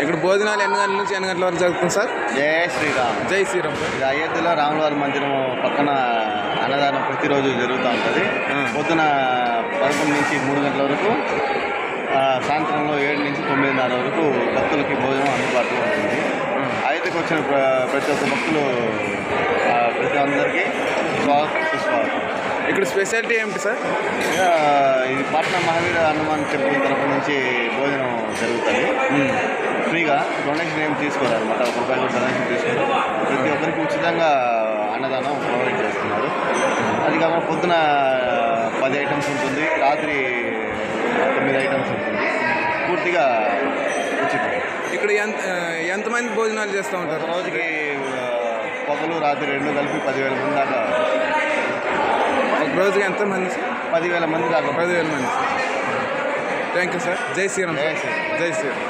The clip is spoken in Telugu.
ఇక్కడ భోజనాలు ఎన్ని గంటల నుంచి ఎన్ని గంటల వరకు జరుగుతుంది సార్? జయ శ్రీరామ్. జై శ్రీరామ్. సార్ ఇది అయోధ్యలో రాములవారి మందిరం పక్కన అన్నదానం ప్రతిరోజు జరుగుతూ ఉంటుంది. పొద్దున పదకొండు నుంచి మూడు గంటల వరకు సాయంత్రంలో ఏడు నుంచి తొమ్మిదిన్నర వరకు భక్తులకి భోజనం అందుబాటులో ఉంటుంది. అయోధ్యకు వచ్చిన ప్ర- ప్రతి ఒక్క భక్తులు ప్రతి అందరికీ స్వాగతం సుస్వాగతం. ఇక్కడ స్పెషాలిటీ ఏమిటి సార్? ఇక ఇది పాట్నా మహావీర హనుమాన్ టెంపుల్ తరపు నుంచి భోజనం జరుగుతుంది. ఫ్రీగా డొనేషన్ ఏం తీసుకోరు అనమాట ఒక రూపాయలు డొనేషన్ తీసుకోరు. ప్రతి ఒక్కరికి ఉచితంగా అన్నదానం ప్రొవైడ్ చేస్తున్నారు. అది కాకుండా పొద్దున పది ఐటమ్స్ ఉంటుంది రాత్రి తొమ్మిది ఐటమ్స్ ఉంటుంది. పూర్తిగా ఉచితం. ఇక్కడ ఎంత ఎంతమంది భోజనాలు చేస్తూ ఉంటారు? రోజుకి పగలు రాత్రి రెండు కలిపి పదివేల మంది దాకా. ఒక రోజుకి ఎంతమంది పదివేల మంది దాకా. పదివేల మంది. Thank you sir. జై శ్రీరామ్ జై శ్రీరామ్. జై శ్రీరామ్.